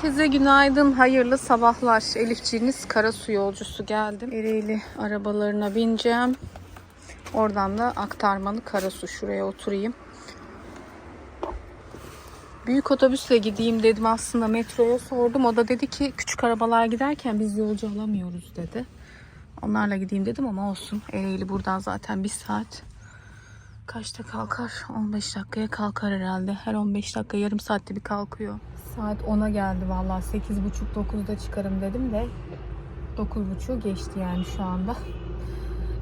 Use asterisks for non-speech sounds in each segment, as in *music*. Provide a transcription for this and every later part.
Herkese günaydın, hayırlı sabahlar. Elifçiğiniz Karasu yolcusu geldim. Ereğli arabalarına bineceğim. Oradan da aktarmalı Karasu. Şuraya oturayım. Büyük otobüsle gideyim dedim aslında metroya sordum. O da dedi ki küçük arabalar giderken biz yolcu alamıyoruz dedi. Onlarla gideyim dedim ama olsun. Ereğli buradan zaten bir saat. Kaçta kalkar? 15 dakikaya kalkar herhalde. Her 15 dakika yarım saatte bir kalkıyor. Saat 10'a geldi vallahi. 8.30-9'da çıkarım dedim de 9.30 geçti yani şu anda.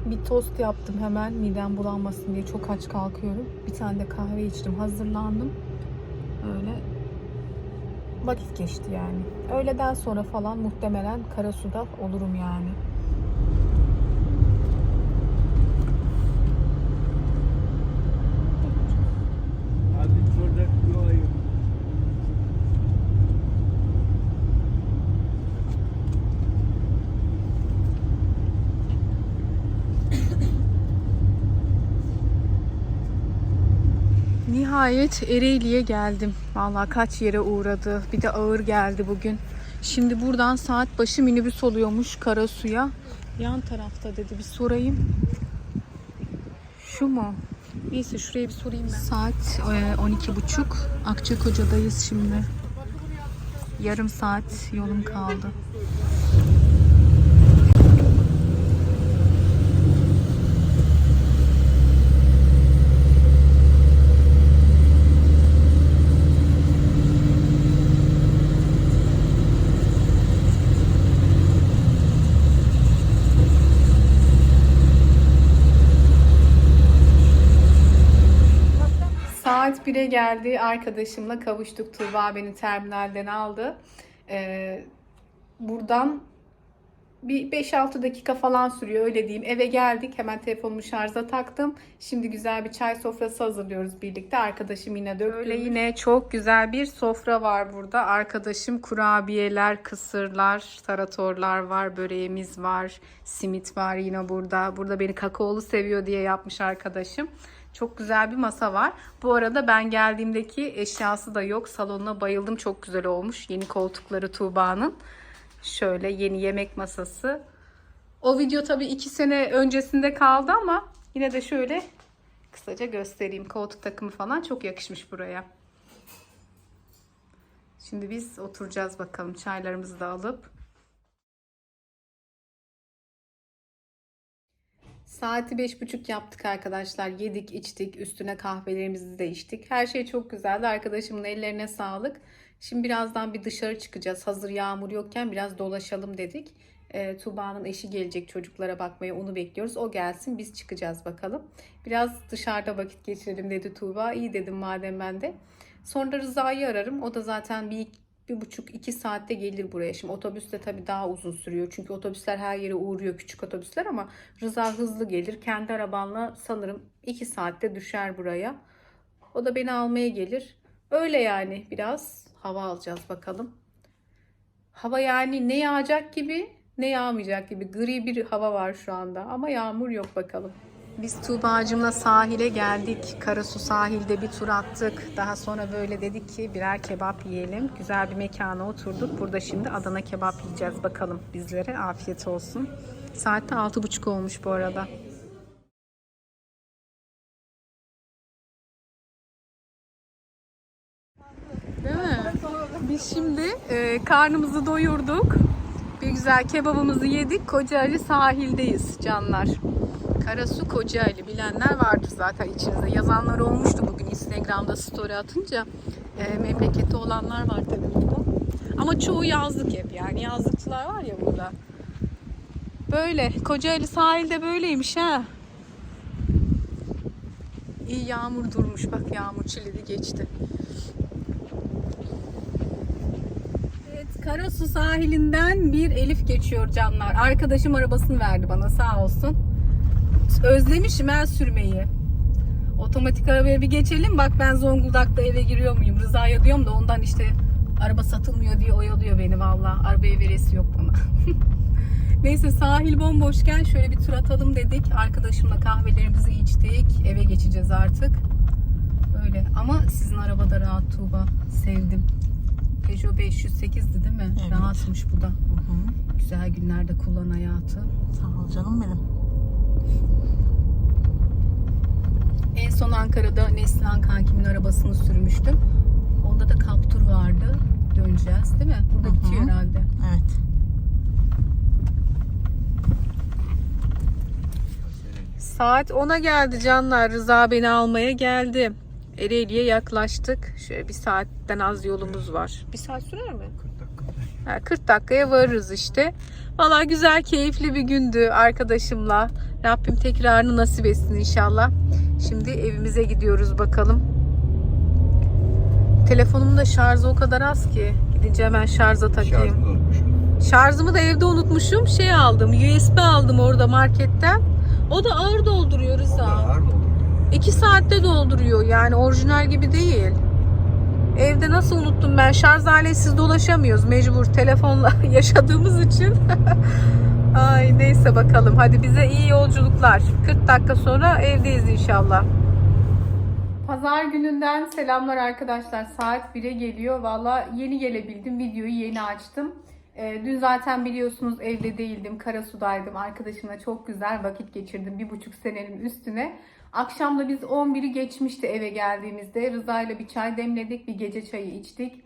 Bir tost yaptım hemen midem bulanmasın diye çok aç kalkıyorum. Bir tane de kahve içtim hazırlandım. Öyle vakit geçti yani. Öğleden sonra falan muhtemelen Karasu'da olurum yani. Nihayet Ereğli'ye geldim. Vallahi kaç yere uğradı. Bir de ağır geldi bugün. Şimdi buradan saat başı minibüs oluyormuş Karasu'ya. Yan tarafta dedi bir sorayım. Şu mu? Neyse şuraya bir sorayım ben. Saat e, 12.30. Akçakoca'dayız şimdi. Yarım saat yolum kaldı. 1'e geldi. Arkadaşımla kavuştuk. Tuğba beni terminalden aldı. Ee, buradan bir 5-6 dakika falan sürüyor öyle diyeyim. Eve geldik. Hemen telefonumu şarja taktım. Şimdi güzel bir çay sofrası hazırlıyoruz birlikte. Arkadaşım yine döktü. Öyle yine çok güzel bir sofra var burada. Arkadaşım kurabiyeler, kısırlar, taratorlar var, böreğimiz var, simit var yine burada. Burada beni kakaolu seviyor diye yapmış arkadaşım. Çok güzel bir masa var. Bu arada ben geldiğimdeki eşyası da yok. Salonuna bayıldım. Çok güzel olmuş. Yeni koltukları Tuğba'nın. Şöyle yeni yemek masası. O video tabii iki sene öncesinde kaldı ama yine de şöyle kısaca göstereyim. Koltuk takımı falan çok yakışmış buraya. Şimdi biz oturacağız bakalım. Çaylarımızı da alıp. Saati beş buçuk yaptık arkadaşlar. Yedik, içtik. Üstüne kahvelerimizi de içtik. Her şey çok güzeldi. Arkadaşımın ellerine sağlık. Şimdi birazdan bir dışarı çıkacağız. Hazır yağmur yokken biraz dolaşalım dedik. E, Tuğba'nın eşi gelecek çocuklara bakmaya. Onu bekliyoruz. O gelsin. Biz çıkacağız bakalım. Biraz dışarıda vakit geçirelim dedi Tuğba. İyi dedim madem ben de. Sonra Rıza'yı ararım. O da zaten bir, bir buçuk iki saatte gelir buraya. Şimdi otobüste tabii daha uzun sürüyor. Çünkü otobüsler her yere uğruyor küçük otobüsler ama Rıza hızlı gelir. Kendi arabanla sanırım iki saatte düşer buraya. O da beni almaya gelir. Öyle yani biraz hava alacağız bakalım. Hava yani ne yağacak gibi ne yağmayacak gibi gri bir hava var şu anda ama yağmur yok bakalım. Biz Tuğba'cımla sahile geldik. Karasu sahilde bir tur attık. Daha sonra böyle dedik ki birer kebap yiyelim. Güzel bir mekana oturduk. Burada şimdi Adana kebap yiyeceğiz bakalım bizlere. Afiyet olsun. Saatte altı buçuk olmuş bu arada. Şimdi e, karnımızı doyurduk. Bir güzel kebabımızı yedik. Kocaeli sahildeyiz canlar. Karasu Kocaeli bilenler vardır zaten içinizde. Yazanlar olmuştu bugün Instagram'da story atınca. E, memleketi olanlar var tabii burada. Ama çoğu yazlık hep yani. Yazlıkçılar var ya burada. Böyle. Kocaeli sahilde böyleymiş ha. İyi yağmur durmuş. Bak yağmur çiledi geçti. Evet, Karasu sahilinden bir Elif geçiyor canlar. Arkadaşım arabasını verdi bana sağ olsun. Özlemişim her sürmeyi. Otomatik arabaya bir geçelim. Bak ben Zonguldak'ta eve giriyor muyum? Rıza'ya diyorum da ondan işte araba satılmıyor diye oyalıyor beni valla. Arabaya veresi yok bana. *laughs* Neyse sahil bomboşken şöyle bir tur atalım dedik. Arkadaşımla kahvelerimizi içtik. Eve geçeceğiz artık. Öyle ama sizin arabada rahat Tuğba. Sevdim. Peugeot 508'di değil mi? Evet. Rahatmış bu da. Hı hı. Güzel günlerde kullan hayatı. Sağ ol canım benim. En son Ankara'da Neslihan kankimin arabasını sürmüştüm. Onda da kaptur vardı. Döneceğiz değil mi? Burada Hı hı. bitiyor herhalde. Evet. Saat 10'a geldi canlar. Rıza beni almaya geldi. Ereğli'ye yaklaştık. Şöyle bir saatten az yolumuz var. Bir saat sürer mi? 40 dakika. Ha, 40 dakikaya varırız işte. Valla güzel, keyifli bir gündü arkadaşımla. Rabbim tekrarını nasip etsin inşallah. Şimdi evimize gidiyoruz bakalım. Telefonumun da şarjı o kadar az ki. Gidince hemen şarja takayım. Unutmuşum. Şarjımı da evde unutmuşum. Şey aldım. USB aldım orada marketten. O da ağır dolduruyor O da Rıza. ağır oldu. 2 saatte dolduruyor. Yani orijinal gibi değil. Evde nasıl unuttum ben? Şarj aletiz dolaşamıyoruz mecbur telefonla *laughs* yaşadığımız için. *laughs* Ay neyse bakalım. Hadi bize iyi yolculuklar. 40 dakika sonra evdeyiz inşallah. Pazar gününden selamlar arkadaşlar. Saat 1'e geliyor. Valla yeni gelebildim. Videoyu yeni açtım. Ee, dün zaten biliyorsunuz evde değildim. Karasu'daydım. Arkadaşımla çok güzel vakit geçirdim. Bir buçuk senenin üstüne. Akşam da biz 11'i geçmişti eve geldiğimizde. Rıza ile bir çay demledik. Bir gece çayı içtik.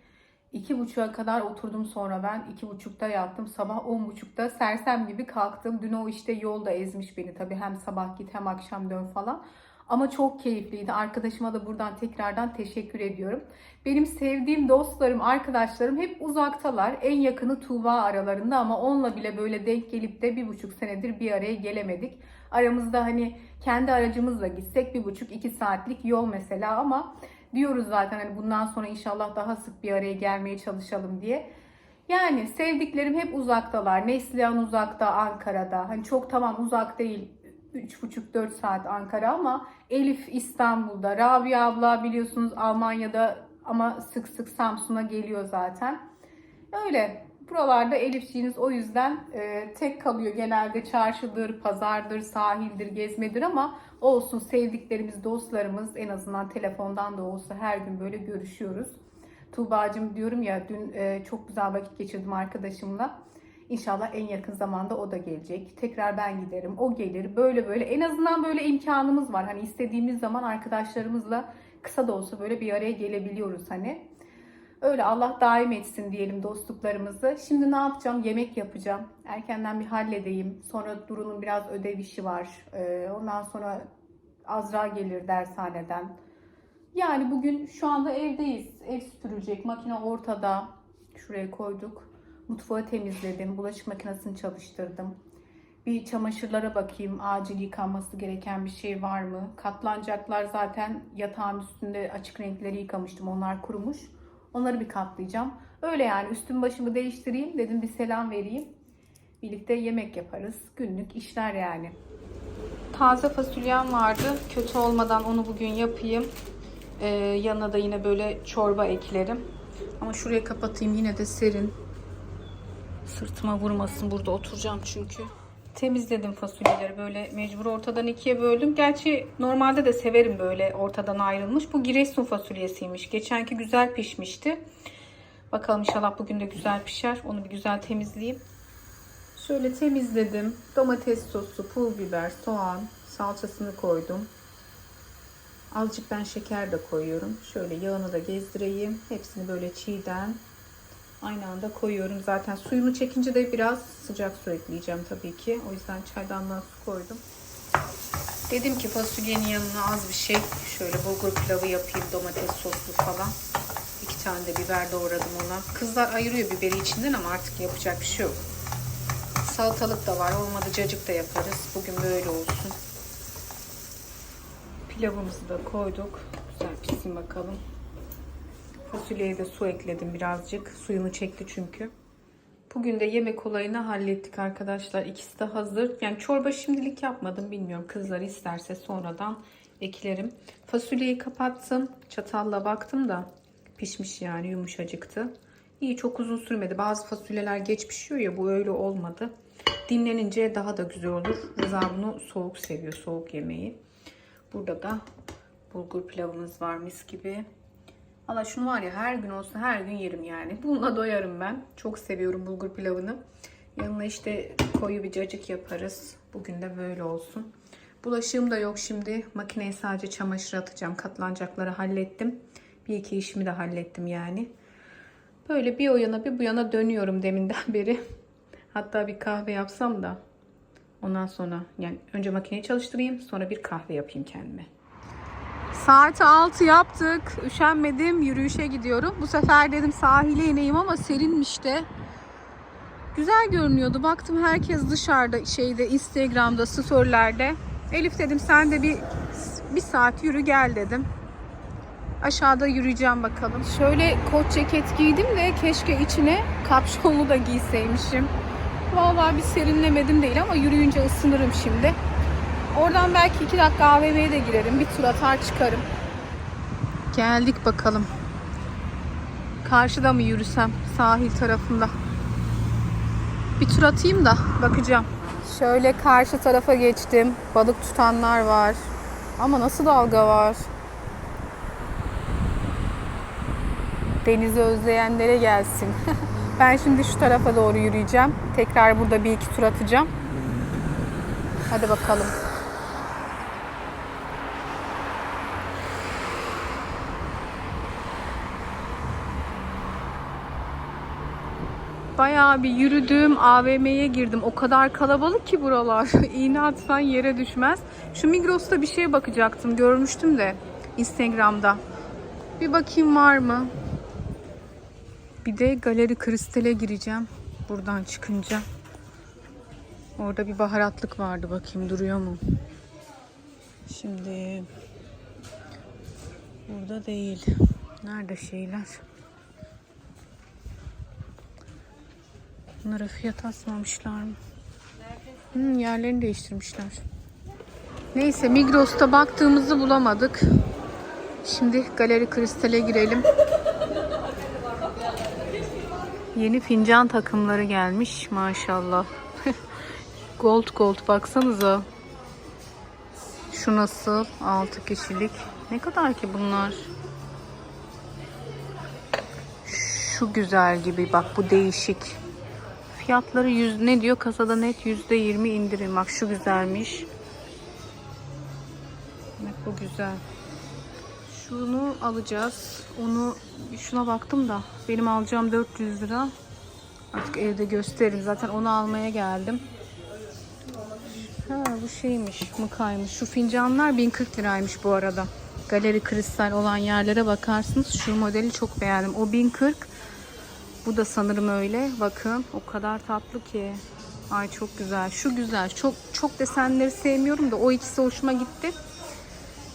İki buçuğa kadar oturdum sonra ben. iki buçukta yattım. Sabah on buçukta sersem gibi kalktım. Dün o işte yolda ezmiş beni tabii. Hem sabah git hem akşam dön falan. Ama çok keyifliydi. Arkadaşıma da buradan tekrardan teşekkür ediyorum. Benim sevdiğim dostlarım, arkadaşlarım hep uzaktalar. En yakını Tuğba aralarında ama onunla bile böyle denk gelip de bir buçuk senedir bir araya gelemedik. Aramızda hani kendi aracımızla gitsek bir buçuk iki saatlik yol mesela ama diyoruz zaten hani bundan sonra inşallah daha sık bir araya gelmeye çalışalım diye. Yani sevdiklerim hep uzaktalar. Neslihan uzakta, Ankara'da. Hani çok tamam uzak değil. 3,5-4 saat Ankara ama Elif İstanbul'da. Rabia abla biliyorsunuz Almanya'da ama sık sık Samsun'a geliyor zaten. Öyle. Buralarda Elifciğiniz o yüzden e, tek kalıyor. Genelde çarşıdır, pazardır, sahildir, gezmedir ama olsun sevdiklerimiz, dostlarımız en azından telefondan da olsa her gün böyle görüşüyoruz. Tuğba'cığım diyorum ya dün e, çok güzel vakit geçirdim arkadaşımla. İnşallah en yakın zamanda o da gelecek. Tekrar ben giderim, o gelir. Böyle böyle en azından böyle imkanımız var. Hani istediğimiz zaman arkadaşlarımızla kısa da olsa böyle bir araya gelebiliyoruz hani. Öyle Allah daim etsin diyelim dostluklarımızı. Şimdi ne yapacağım? Yemek yapacağım. Erkenden bir halledeyim. Sonra Duru'nun biraz ödev işi var. Ee, ondan sonra Azra gelir dershaneden. Yani bugün şu anda evdeyiz. Ev süpürülecek. Makine ortada. Şuraya koyduk. Mutfağı temizledim. Bulaşık makinesini çalıştırdım. Bir çamaşırlara bakayım. Acil yıkanması gereken bir şey var mı? Katlanacaklar zaten yatağın üstünde açık renkleri yıkamıştım. Onlar kurumuş. Onları bir katlayacağım. Öyle yani üstüm başımı değiştireyim. Dedim bir selam vereyim. Birlikte yemek yaparız. Günlük işler yani. Taze fasulyem vardı. Kötü olmadan onu bugün yapayım. Ee, yanına da yine böyle çorba eklerim. Ama şuraya kapatayım yine de serin. Sırtıma vurmasın burada oturacağım çünkü. Temizledim fasulyeleri böyle mecbur ortadan ikiye böldüm. Gerçi normalde de severim böyle ortadan ayrılmış. Bu Giresun fasulyesiymiş. Geçenki güzel pişmişti. Bakalım inşallah bugün de güzel pişer. Onu bir güzel temizleyeyim. Şöyle temizledim. Domates sosu, pul biber, soğan, salçasını koydum. Azıcık ben şeker de koyuyorum. Şöyle yağını da gezdireyim. Hepsini böyle çiğden aynı anda koyuyorum. Zaten suyunu çekince de biraz sıcak su ekleyeceğim tabii ki. O yüzden çaydanlığa su koydum. Dedim ki fasulyenin yanına az bir şey şöyle bulgur pilavı yapayım domates soslu falan. İki tane de biber doğradım ona. Kızlar ayırıyor biberi içinden ama artık yapacak bir şey yok. Salatalık da var. Olmadı cacık da yaparız. Bugün böyle olsun. Pilavımızı da koyduk. Güzel pişsin bakalım. Fasulyeye de su ekledim birazcık. Suyunu çekti çünkü. Bugün de yemek olayını hallettik arkadaşlar. İkisi de hazır. Yani çorba şimdilik yapmadım. Bilmiyorum kızlar isterse sonradan eklerim. Fasulyeyi kapattım. Çatalla baktım da pişmiş yani yumuşacıktı. İyi çok uzun sürmedi. Bazı fasulyeler geç pişiyor ya bu öyle olmadı. Dinlenince daha da güzel olur. Rıza bunu soğuk seviyor. Soğuk yemeği. Burada da bulgur pilavımız var mis gibi. Valla şunu var ya her gün olsa her gün yerim yani. Bununla doyarım ben. Çok seviyorum bulgur pilavını. Yanına işte koyu bir cacık yaparız. Bugün de böyle olsun. Bulaşığım da yok şimdi. Makineye sadece çamaşır atacağım. Katlanacakları hallettim. Bir iki işimi de hallettim yani. Böyle bir o yana bir bu yana dönüyorum deminden *laughs* beri. Hatta bir kahve yapsam da ondan sonra yani önce makineyi çalıştırayım sonra bir kahve yapayım kendime. Saat 6 yaptık. Üşenmedim. Yürüyüşe gidiyorum. Bu sefer dedim sahile ineyim ama serinmiş de. Güzel görünüyordu. Baktım herkes dışarıda şeyde Instagram'da storylerde. Elif dedim sen de bir bir saat yürü gel dedim. Aşağıda yürüyeceğim bakalım. Şöyle kot ceket giydim de keşke içine kapşonlu da giyseymişim. Vallahi bir serinlemedim değil ama yürüyünce ısınırım şimdi. Oradan belki iki dakika AVM'ye de girerim. Bir tur atar çıkarım. Geldik bakalım. Karşıda mı yürüsem sahil tarafında? Bir tur atayım da bakacağım. Şöyle karşı tarafa geçtim. Balık tutanlar var. Ama nasıl dalga var? Denizi özleyenlere gelsin. *laughs* ben şimdi şu tarafa doğru yürüyeceğim. Tekrar burada bir iki tur atacağım. Hadi bakalım. Bayağı bir yürüdüm, AVM'ye girdim. O kadar kalabalık ki buralar. *laughs* İğne atsan yere düşmez. Şu Migros'ta bir şeye bakacaktım. Görmüştüm de Instagram'da. Bir bakayım var mı? Bir de Galeri Kristal'e gireceğim. Buradan çıkınca. Orada bir baharatlık vardı. Bakayım duruyor mu? Şimdi burada değil. Nerede şeyler? Bunlara fiyat asmamışlar mı? Hmm, yerlerini değiştirmişler. Neyse Migros'ta baktığımızı bulamadık. Şimdi Galeri Kristal'e girelim. Yeni fincan takımları gelmiş maşallah. *laughs* gold gold baksanıza. Şu nasıl? 6 kişilik. Ne kadar ki bunlar? Şu güzel gibi bak bu değişik. Fiyatları yüz ne diyor kasada net yüzde yirmi indirim. Bak şu güzelmiş. Bak bu güzel. Şunu alacağız. Onu şuna baktım da benim alacağım 400 lira. Artık evde gösteririm. Zaten onu almaya geldim. Ha bu şeymiş, mıkaymış. Şu fincanlar 1040 liraymış bu arada. Galeri kristal olan yerlere bakarsınız. Şu modeli çok beğendim. O 1040. Bu da sanırım öyle. Bakın o kadar tatlı ki. Ay çok güzel. Şu güzel. Çok çok desenleri sevmiyorum da o ikisi hoşuma gitti.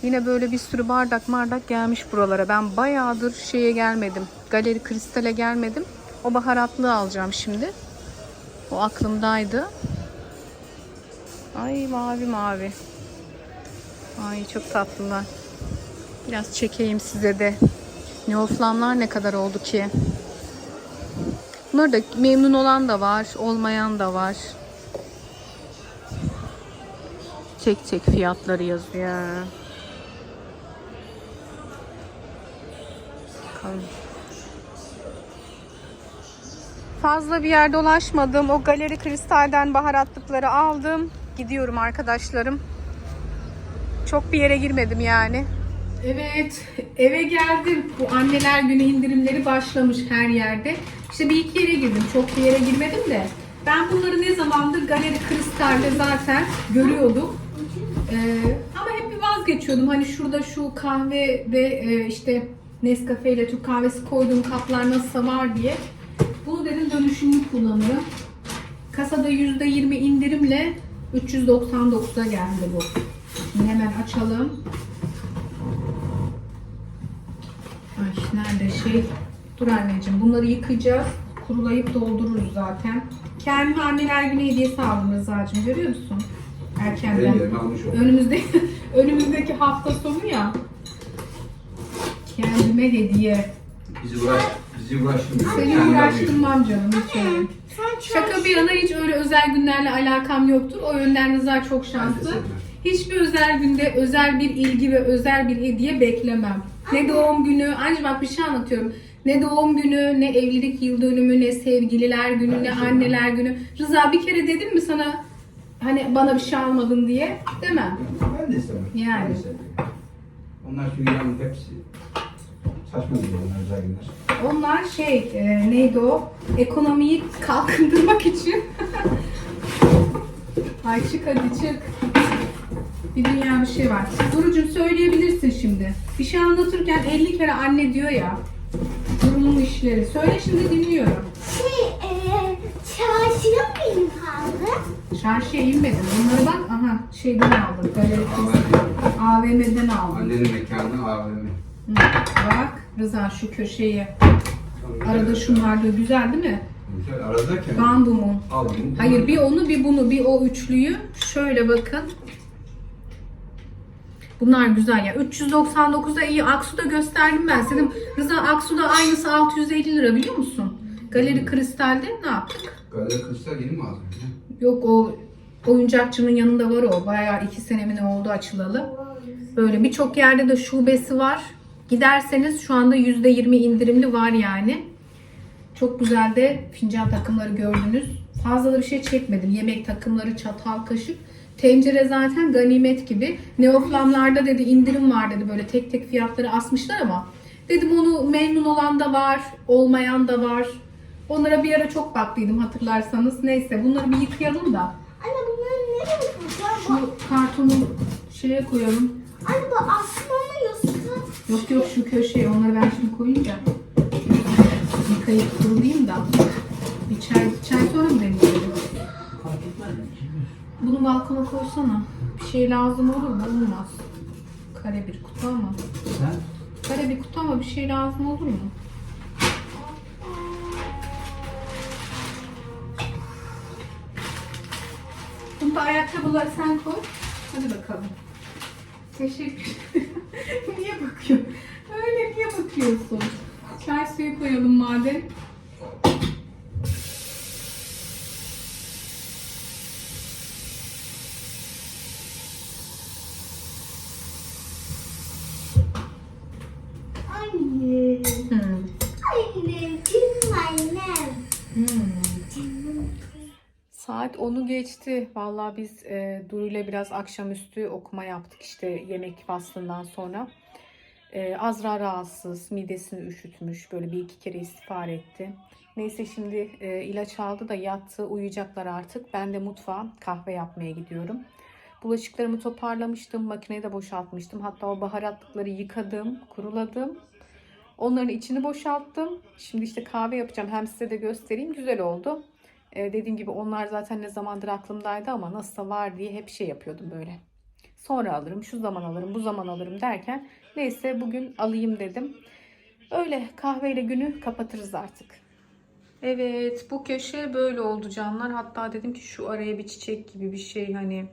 Yine böyle bir sürü bardak bardak gelmiş buralara. Ben bayağıdır şeye gelmedim. Galeri Kristal'e gelmedim. O baharatlığı alacağım şimdi. O aklımdaydı. Ay mavi mavi. Ay çok tatlılar. Biraz çekeyim size de. Neoflamlar ne kadar oldu ki? Bunlar da memnun olan da var, olmayan da var. Tek tek fiyatları yazıyor. Fazla bir yer dolaşmadım. O galeri kristalden baharatlıkları aldım. Gidiyorum arkadaşlarım. Çok bir yere girmedim yani. Evet, eve geldim. Bu anneler günü indirimleri başlamış her yerde. İşte bir iki yere girdim. Çok bir yere girmedim de. Ben bunları ne zamandır Galeri Kristal'de zaten görüyordum. Ee, ama hep bir vazgeçiyordum. Hani şurada şu kahve ve e, işte Nescafe ile Türk kahvesi koyduğum kaplar nasılsa var diye. Bunu dedim dönüşümlü kullanırım. Kasada %20 indirimle 399'a geldi bu. Şimdi hemen açalım. Ay nerede şey? Dur anneciğim bunları yıkayacağız. Kurulayıp doldururuz zaten. Kendime anneler günü hediyesi aldım Rıza'cığım görüyor musun? Erkenden. Önümüzde, *laughs* önümüzdeki hafta sonu ya. Kendime hediye. Bizi uğraş, bizi uğraştırmıyor. Seni Kendi uğraştırmam canım hiç öyle. Şaka bir yana hiç öyle özel günlerle alakam yoktur. O yönden Rıza çok şanslı. Hiçbir özel günde özel bir ilgi ve özel bir hediye beklemem. Ne doğum günü. Ayrıca bak bir şey anlatıyorum. Ne doğum günü, ne evlilik yıl dönümü, ne sevgililer günü, ne anneler günü. Rıza bir kere dedim mi sana hani bana bir şey almadın diye? Mi? Ben de istemem. Yani. Ben de istemem. Onlar çünkü yani hepsi saçma geliyor onlar özel günler. Onlar şey e, neydi o? Ekonomiyi kalkındırmak için. *laughs* Ay çık hadi çık. Bir dünya bir şey var. Durucum söyleyebilirsin şimdi. Bir şey anlatırken 50 kere anne diyor ya. Durumun işleri. Söyle şimdi dinliyorum. Şey, eee, çarşıya mıyım kaldı? Çarşıya inmedim. Bunları bak aha şeyden aldım. Galeri AVM'den aldım. Annenin mekanı AVM. Hı, Bak Rıza şu köşeyi. Arada şunlar da güzel değil mi? Güzel. Aradayken Gandum'un. al bunu. Hayır bir onu bir bunu bir o üçlüyü şöyle bakın. Bunlar güzel ya. 399'da iyi. Aksu'da gösterdim ben. Senin Rıza Aksu'da aynısı 650 lira biliyor musun? Galeri Kristal'de ne yaptık? Galeri Kristal yeni mi aldın? Yok o oyuncakçının yanında var o. Bayağı iki sene mi ne oldu açılalı. Böyle birçok yerde de şubesi var. Giderseniz şu anda %20 indirimli var yani. Çok güzel de fincan takımları gördünüz. Fazla da bir şey çekmedim. Yemek takımları, çatal, kaşık. Tencere zaten ganimet gibi. Neoflamlarda dedi indirim var dedi. Böyle tek tek fiyatları asmışlar ama. Dedim onu memnun olan da var, olmayan da var. Onlara bir ara çok baktıydım hatırlarsanız. Neyse bunları bir yıkayalım da. Anne bunları nereye koyacağım? Şu kartonu şeye koyalım. Anne bu asmamıyorsun. Yok yok şu köşeye onları ben şimdi koyunca yıkayıp kurulayım da bir çay, çay sonra mı deneyelim? Bunu balkona koysana. Bir şey lazım olur mu? Olmaz. Kare bir kutu ama. Sen? Kare bir kutu ama bir şey lazım olur mu? Bunu da ayakkabıları sen koy. Hadi bakalım. Teşekkür *laughs* Niye bakıyorsun? Öyle niye bakıyorsun? Çay suyu koyalım madem. Anne. Hmm. Anne. Canım annem. Saat 10'u geçti. Vallahi biz e, Duru ile biraz akşamüstü okuma yaptık işte yemek faslından sonra. E, Azra rahatsız, midesini üşütmüş. Böyle bir iki kere istihbar etti. Neyse şimdi e, ilaç aldı da yattı. Uyuyacaklar artık. Ben de mutfağa kahve yapmaya gidiyorum. Bulaşıklarımı toparlamıştım. Makineyi de boşaltmıştım. Hatta o baharatlıkları yıkadım, kuruladım. Onların içini boşalttım. Şimdi işte kahve yapacağım. Hem size de göstereyim. Güzel oldu. Ee, dediğim gibi onlar zaten ne zamandır aklımdaydı ama nasılsa var diye hep şey yapıyordum böyle. Sonra alırım, şu zaman alırım, bu zaman alırım derken neyse bugün alayım dedim. Öyle kahveyle günü kapatırız artık. Evet bu köşe böyle oldu canlar. Hatta dedim ki şu araya bir çiçek gibi bir şey hani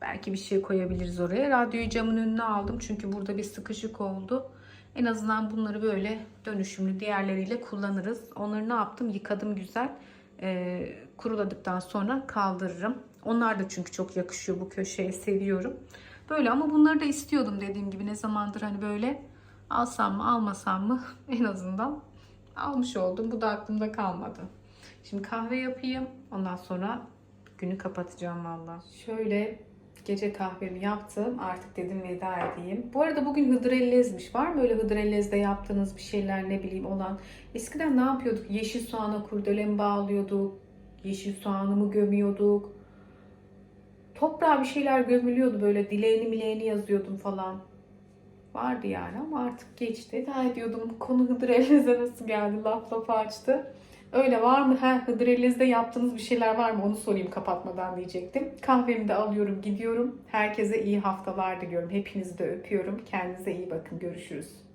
belki bir şey koyabiliriz oraya. Radyoyu camın önüne aldım çünkü burada bir sıkışık oldu. En azından bunları böyle dönüşümlü diğerleriyle kullanırız. Onları ne yaptım? Yıkadım güzel. Ee, kuruladıktan sonra kaldırırım. Onlar da çünkü çok yakışıyor bu köşeye seviyorum. Böyle ama bunları da istiyordum dediğim gibi ne zamandır hani böyle alsam mı almasam mı *laughs* en azından almış oldum. Bu da aklımda kalmadı. Şimdi kahve yapayım. Ondan sonra günü kapatacağım valla. Şöyle gece kahvemi yaptım. Artık dedim veda edeyim. Bu arada bugün hıdrellezmiş. Var mı öyle hıdrellezde yaptığınız bir şeyler ne bileyim olan? Eskiden ne yapıyorduk? Yeşil soğana kurdele mi bağlıyorduk? Yeşil soğanı mı gömüyorduk? Toprağa bir şeyler gömülüyordu böyle. Dileğini mileğini yazıyordum falan. Vardı yani ama artık geçti. Daha ediyordum konu hıdrelleze nasıl geldi? Laf laf açtı. Öyle var mı? Ha, Hıdrellez'de yaptığınız bir şeyler var mı? Onu sorayım kapatmadan diyecektim. Kahvemi de alıyorum, gidiyorum. Herkese iyi haftalar diliyorum. Hepinizi de öpüyorum. Kendinize iyi bakın. Görüşürüz.